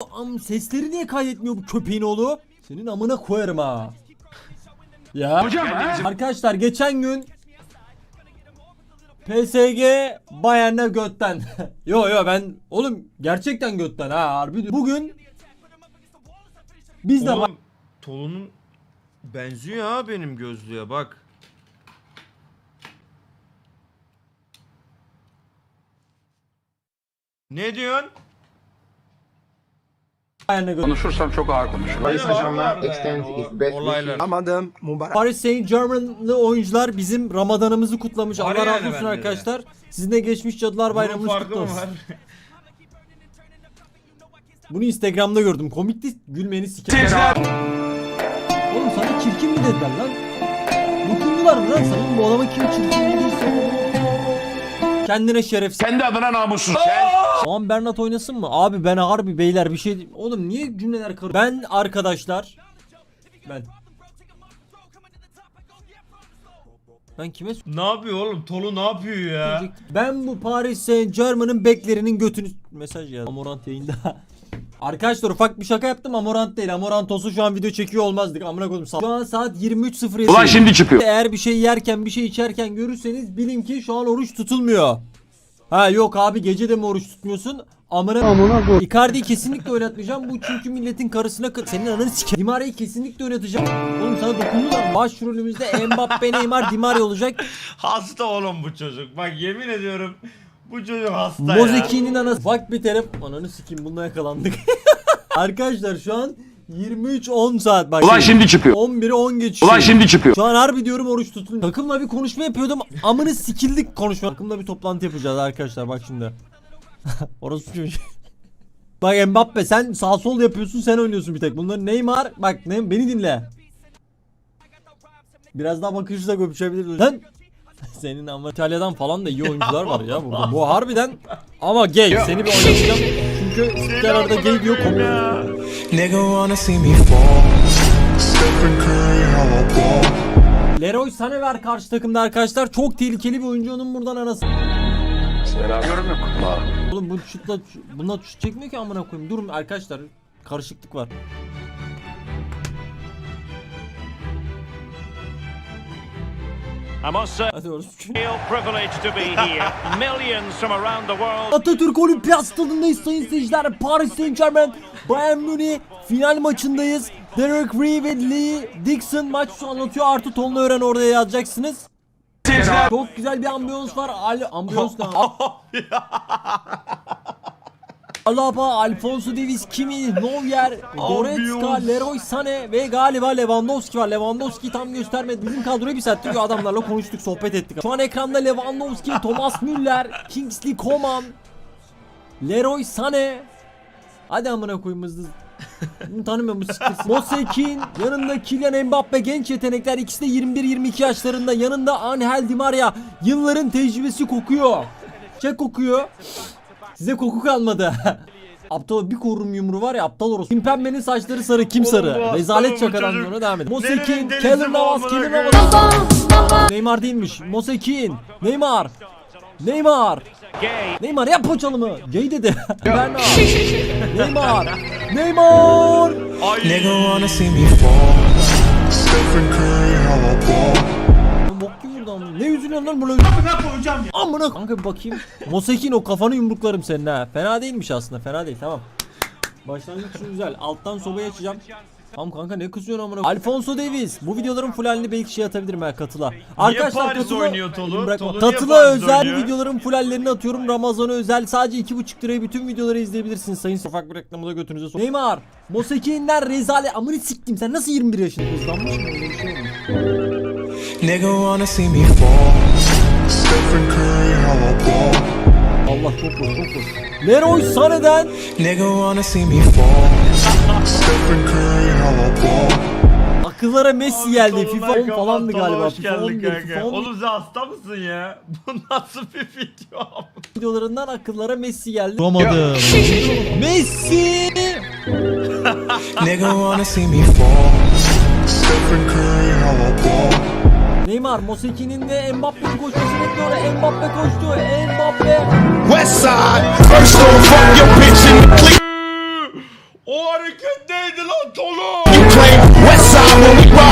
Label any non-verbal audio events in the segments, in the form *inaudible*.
Am sesleri niye kaydetmiyor bu köpeğin oğlu? Senin amına koyarım ha. Ya. Arkadaşlar geçen gün PSG Bayern'e götten. *laughs* yo yo ben oğlum gerçekten götten ha harbi. Bugün biz de Oğlum Tolu'nun benziyor ha benim gözlüğe bak. Ne diyorsun? Götten. Konuşursam çok ağır konuşurum. Paris Saint-Germain extends its best Olaylar. Amadım mübarek. Paris Saint Germain'lı oyuncular bizim Ramadanımızı kutlamış. Var Allah yani razı olsun bende de. arkadaşlar. Sizin de geçmiş Cadılar Bunun Bayramınız farkı kutlu mı olsun. var? *laughs* Bunu Instagram'da gördüm. Komikti. Gülmeni sikerim. Oğlum sana çirkin mi dediler lan? Dokundular mı lan sana? Bu adama kim çirkin mi değilse Kendine şerefsiz. Kendi adına namussuz. Aman Bernat oynasın mı? Abi ben harbi beyler bir şey... Oğlum niye cümleler karı... Ben arkadaşlar... Ben... Ben kime Ne yapıyor oğlum? Tolu ne yapıyor ya? Ben bu Paris Saint Germain'ın beklerinin götünü... Mesaj ya. Amorant yayında. *laughs* Arkadaşlar ufak bir şaka yaptım Amorant değil. Amorant olsa şu an video çekiyor olmazdık. Amına koydum. Şu an saat 23.07. Ulan şimdi çıkıyor. Eğer bir şey yerken bir şey içerken görürseniz bilin ki şu an oruç tutulmuyor. Ha yok abi gece de mi oruç tutmuyorsun? Amına Amına Icardi'yi kesinlikle oynatmayacağım. Bu çünkü milletin karısına kır- senin ananı sike. Di Maria'yı kesinlikle oynatacağım. Oğlum sana dokundular. Başrolümüzde Mbappe, Neymar, Di Maria olacak. Hasta oğlum bu çocuk. Bak yemin ediyorum bu çocuk hasta ya. Mozeki'nin anası. Bak bir terim. Ananı sikeyim bununla yakalandık. *laughs* Arkadaşlar şu an 23-10 saat bak. Ulan şimdi çıkıyor. 11'i 10 geçiyor. Ulan şimdi çıkıyor. Şu an harbi diyorum oruç tutun. Takımla bir konuşma yapıyordum. Amını sikildik konuşma. Takımla bir toplantı yapacağız arkadaşlar bak şimdi. *laughs* Orası çocuğu. *laughs* Bak Mbappe sen sağ sol yapıyorsun sen oynuyorsun bir tek. Bunlar Neymar bak ne, beni dinle. Biraz daha bakışla öpüşebiliriz. Lan *laughs* senin ama İtalya'dan falan da iyi oyuncular var ya burada. Bu harbiden ama gay. Seni bir oynatacağım. Çünkü Türkler arada gay diyor komik. Nigga wanna see me fall. Leroy Sané var karşı takımda arkadaşlar. Çok tehlikeli bir oyuncu onun buradan anası. Yorum yok. Oğlum bu şutla bunlar şut çekmiyor ki amına koyayım. Durun arkadaşlar. Karışıklık var. I must say, Hadi orası. to be here. *laughs* Millions from around the world. Atatürk Olimpiyat Stadındayız sayın seyirciler. Paris Saint Germain Bayern Münih final maçındayız. Derek Ree ve Lee Dixon maç şu anlatıyor. Artı tonla öğren orada yazacaksınız. Çok güzel bir ambiyans var. Al ambiyans *laughs* ne? Alaba, Alfonso Davies, Kimi, Neuer, Goretzka, Leroy Sané ve galiba Lewandowski var. Lewandowski tam göstermedi. Bizim kadroyu bir saattir adamlarla konuştuk, sohbet ettik. Şu an ekranda Lewandowski, Thomas Müller, Kingsley Coman, Leroy Sané. Hadi amına koyayım hızlı. Bunu tanımıyorum *laughs* bu. Mosekin yanında Kylian Mbappe genç yetenekler ikisi de 21-22 yaşlarında yanında Angel Di Maria yılların tecrübesi kokuyor. Çek kokuyor. Size koku kalmadı. *laughs* aptal bir korum yumruğu var ya aptal orası. Kim pembenin saçları sarı kim sarı. Rezalet çakadan sonra devam edin. Mosekin, Keller Navas, amına Keller koyayım? Navas. Neymar değilmiş. Mosekin, Neymar. Neymar. Neymar yap o çalımı. Gay dedi. *laughs* Bernard. Neymar. *laughs* Neymar. Nigga wanna see me fall. Lan Amına. Ne üzülüyorsun lan bunu? Amına Kanka bir bakayım. Mosekin o kafanı yumruklarım senin ha. Fena değilmiş aslında. Fena değil tamam. Başlangıç için güzel. Alttan sobayı açacağım. Tamam kanka ne kızıyorsun amına? Alfonso Davies. Bu videoların full halini belki şey atabilirim ha katıla. Arkadaşlar Paris katıla oynuyor Tolu? Bırakma. Tolu niye Katıla Paris özel oynuyor? videoların full hallerini atıyorum. Ramazan'a özel sadece 2,5 liraya bütün videoları izleyebilirsiniz. Sayın ufak bir reklamı da götünüze sok. Neymar. Mosekinler rezalet. Amını siktim sen nasıl 21 yaşında? Hızlanmış mı? Nigga wanna see me fall. Allah çok vur çok vur. Leroy Sané'den Nigga wanna see me fall. akıllara Messi geldi. FIFA 10 Tolunay falandı galiba. hoş FIFA geldin 11, kanka. FIFA 11 Oğlum sen hasta mısın ya? *laughs* Bu nasıl bir video? videolarından akıllara Messi geldi. Duramadım. Messi! Nigga wanna see me fall. Neymar, Moseki'nin ve Mbappe'nin koşmasını bekliyor. Mbappe koştu. Mbappe. O hareket neydi lan Tolu?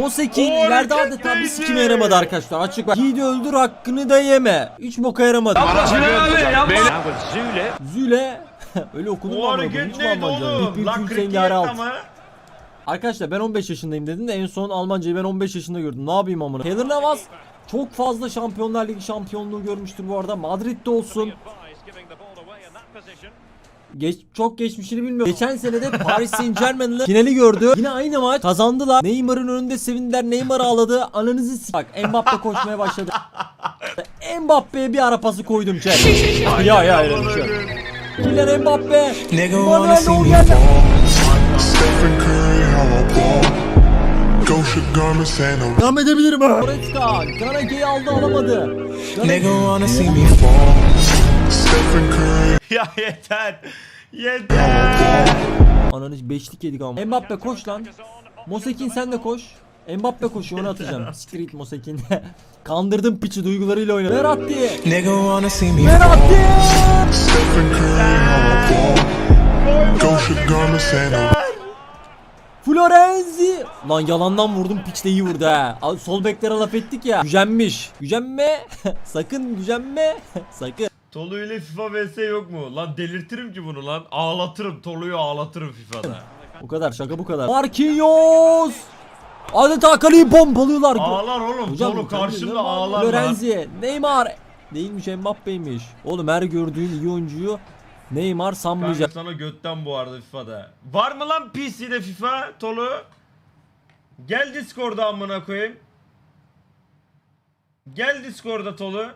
Mosekin O ileride hareket adeta bir sikime yaramadı arkadaşlar. Açık bak. Yiğidi öldür hakkını da yeme. Hiç boka yaramadı. Now with Zule. Züle. *laughs* Öyle okunur mu hiç mi oğlum? Bir 47 sengare alt. Arkadaşlar ben 15 yaşındayım dedin de en son Almancayı ben 15 yaşında gördüm. Ne yapayım amına? Taylor Navas çok fazla Şampiyonlar Ligi şampiyonluğu görmüştür bu arada. Madrid'de olsun. Geç, çok geçmişini bilmiyorum. Geçen sene de Paris Saint Germain'le finali gördü. Yine aynı maç kazandılar. Neymar'ın önünde sevindiler. Neymar ağladı. Ananızı s- Bak Mbappe koşmaya başladı. Mbappe'ye bir ara pası koydum chat. *laughs* ya ya öyle bir şey. Kylian Mbappe. Manuel Neuer. Stephen Curry, Devam edebilirim ha. Goretzka. Ganake'yi aldı alamadı. Nigga Ganake. wanna see me fall. Stephen Curry, *laughs* Ya yeter. Yeter. Ananı beşlik yedik ama. Mbappe koş lan. Mosekin sen de koş. Mbappe koşuyor onu atacağım. *laughs* Git Mosekin. *laughs* Kandırdım piçi duygularıyla oynadı. Verratti. Nigga wanna see me fall. Verratti. Florenzi. Lan yalandan vurdum piç de iyi vurdu ha. Sol beklere laf ettik ya. Gücenmiş. Gücenme. *laughs* Sakın gücenme. *laughs* Sakın. Tolu ile FIFA vs yok mu? Lan delirtirim ki bunu lan. Ağlatırım. Tolu'yu ağlatırım FIFA'da. Bu kadar şaka bu kadar. Marquinhos. Adeta kaleyi pompalıyorlar. Ağlar oğlum. Hocam, Tolu karşımda ağlar lan. Lorenzi, Neymar. Değilmiş Mbappe'ymiş. Oğlum her gördüğün iyi oyuncuyu Neymar Ben sanmayacak. sana götten bu arada FIFA'da. Var mı lan PC'de FIFA Tolu? Gel Discord'a amına koyayım. Gel Discord'a Tolu.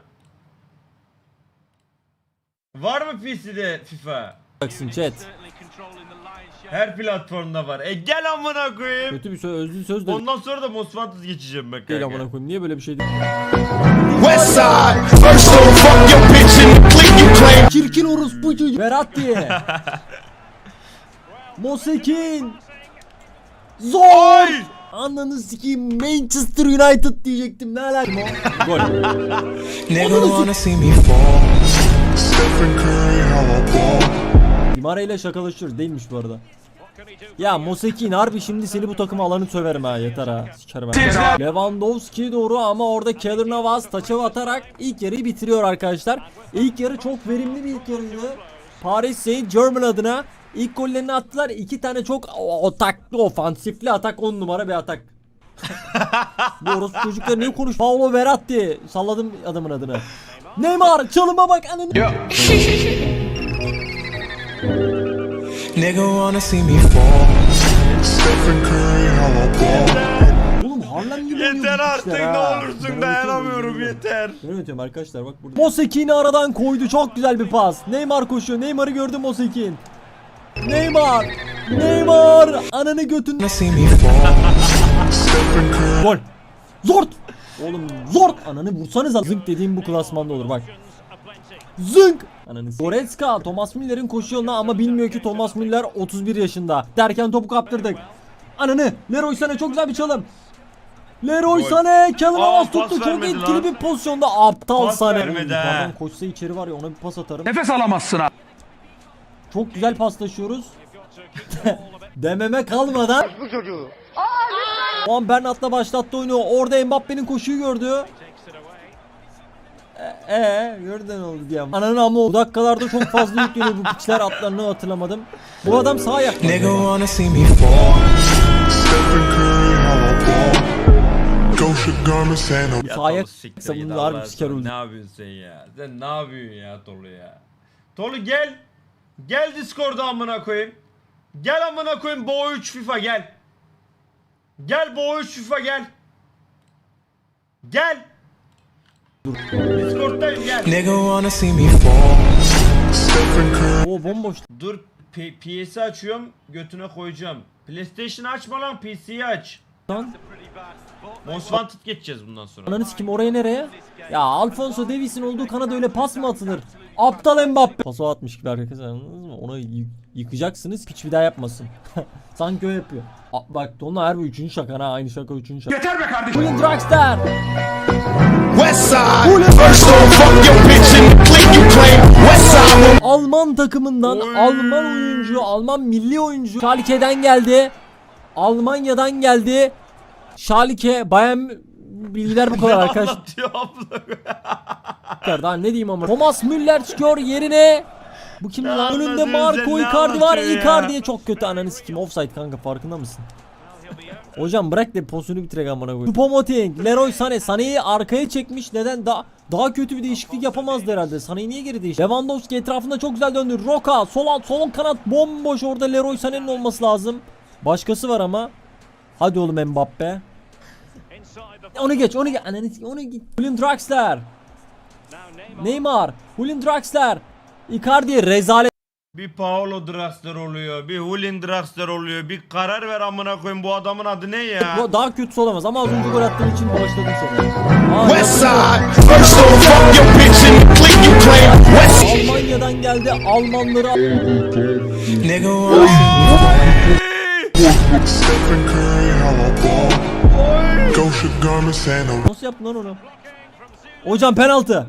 Var mı PC'de FIFA? Yaksın chat. Her platformda var. E gel amına koyayım. Kötü bir söz, özlü söz de Ondan sonra da Most Wanted geçeceğim ben değil kanka. amına koyayım. Niye böyle bir şey değil? Westside, first so fuck your bitch in the. Çirkin orospu çocuğu. Veratti. *laughs* Mosekin. Zor. Ananı sikeyim Manchester United diyecektim. Ne alaka? Gol. *laughs* Nigga wanna see me fall. Stephen Curry, how I ball. Dimara ile şakalaşıyoruz değilmiş bu arada. Ya Mosekin harbi şimdi seni bu takıma alanı söverim ha yeter ha sikerim ha. Lewandowski doğru ama orada Keller Navas taça atarak ilk yarıyı bitiriyor arkadaşlar. İlk yarı çok verimli bir ilk yarıydı. Paris Saint Germain adına ilk gollerini attılar. İki tane çok ataklı ofansifli atak 10 numara bir atak. *laughs* bu orospu çocuklar ne konuş? Paolo Verratti salladım adamın adını. Neymar çalıma bak ananı. *laughs* Nigga wanna see me fall. Stephen Curry, how I ball. Oğlum Harlem gibi oynuyor Yeter artık ne olursun dayanamıyorum yeter. Ben öğretiyorum arkadaşlar bak burada. Mosekin'i aradan koydu çok güzel bir pas. Neymar koşuyor. Neymar'ı gördü Mosekin. Neymar. Neymar. Ananı götün. Wanna see me fall. Stephen Curry, Gol. Zort. Oğlum zort. Ananı vursanıza. Zınk dediğim bu klasmanda olur bak. Zınk. Ananı Goretzka Thomas Müller'in koşu yoluna ama bilmiyor ki Thomas Müller 31 yaşında. Derken topu kaptırdık. Ananı Leroy Sané çok güzel bir çalım. Leroy. Sané Kellen Aa, pas tuttu çok vermedi etkili lan. bir pozisyonda aptal Pas Sané. vermedi koşsa içeri var ya ona bir pas atarım. Nefes alamazsın ha. Çok güzel paslaşıyoruz. *laughs* Dememe kalmadan. O an Bernat'la başlattı oyunu. Orada Mbappe'nin koşuyu gördü. Eee gördün ne oldu diye. Ananın ama o dakikalarda çok fazla yükleniyor bu piçler atlarını hatırlamadım. Bu adam sağ ayak. Nigga wanna see me fall. Stephen Curry, how I ball. Gosha garments and a Ya Sağ ayak Tolu siktir git savundu, Allah harbi siker aşkına. öldü. Ne yapıyorsun sen ya? Sen ne yapıyorsun ya Tolu ya? Tolu gel. Gel Discord'a amına koyayım. Gel amına koyayım Bo 3 FIFA gel. Gel Bo 3 FIFA gel. Gel. Discord'dayım gel. Nigga wanna see me fall. O bomboş. Dur PS'i açıyorum götüne koyacağım. PlayStation'ı açma lan PC'yi aç. Lan. Most Wanted geçeceğiz bundan sonra. Ananı sikim oraya nereye? Ya Alfonso Davies'in olduğu kanada öyle pas mı atılır? Aptal Mbappe. Paso atmış gibi arkadaşlar anladınız mı? Onu y- yıkacaksınız piç bir daha yapmasın. *laughs* Sanki o yapıyor. A- bak onlar her bir üçüncü şaka ha aynı şaka üçüncü şaka. Yeter be kardeşim. Westside, claim. Westside, Alman takımından Oy. Alman oyuncu Alman milli oyuncu. Schalke'den geldi. Almanya'dan geldi. Schalke, Bayern bilgiler bu kadar arkadaşlar. Anlatıyor abla. Daha ne diyeyim ama. Thomas Müller çıkıyor yerine. Bu kim lan? Önünde Marco Icardi var. Icardi'ye çok kötü ananı sikim. Offside kanka farkında mısın? Hocam bırak da pozisyonu bitirek amına koyayım. Choupo-Moting, Leroy Sané. Sané'yi arkaya çekmiş. Neden? Daha daha kötü bir değişiklik yapamazdı herhalde. Sané'yi niye geri değişti? Lewandowski etrafında çok güzel döndü. Roka sol alt sol kanat bomboş orada Leroy Sané'nin olması lazım. Başkası var ama. Hadi oğlum Mbappe. Onu geç, onu geç. Ananı onu git. Julian Draxler. Neymar, Julian Draxler, Icardi rezalet Bir Paolo Draxler oluyor, bir Hulin Draxler oluyor. Bir karar ver amına koyayım bu adamın adı ne ya? bu daha kötüsü olamaz ama az önce gol attığın için bağışladım seni. Aa, Almanya'dan geldi Almanları Nigga wanna see Stephen Curry, how I ball. Gosha garments and a nasıl yaptın lan onu? Hocam penaltı.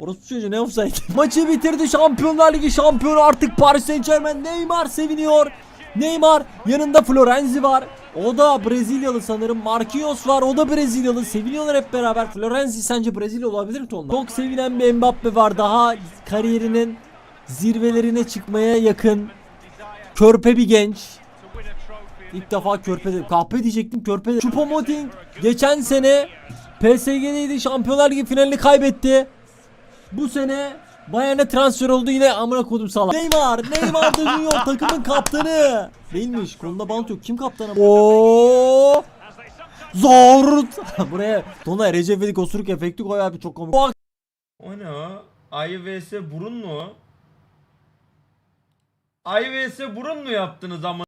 Orası çocuğu ne offside? *laughs* Maçı bitirdi Şampiyonlar Ligi şampiyonu artık Paris Saint Germain. Neymar seviniyor. Neymar yanında Florenzi var. O da Brezilyalı sanırım. Marquinhos var. O da Brezilyalı. Seviniyorlar hep beraber. Florenzi sence Brezilya olabilir mi Tonla? Çok sevinen bir Mbappe var. Daha kariyerinin zirvelerine çıkmaya yakın. Körpe bir genç. İlk defa körpe dedim. Kahpe diyecektim körpe dedim. Choupo-Moting geçen sene PSG'deydi. Şampiyonlar Ligi finalini kaybetti. Bu sene Bayern'e transfer oldu yine amına kodum sala. Neymar, Neymar da Junior takımın kaptanı. Değilmiş. Kolunda bant yok. Kim kaptanı? Oo! Zort. *laughs* Buraya Tona Recep İvedik osuruk efekti koy abi çok komik. O O ne o? Ayı vs burun mu o? Ayı vs burun mu yaptınız amına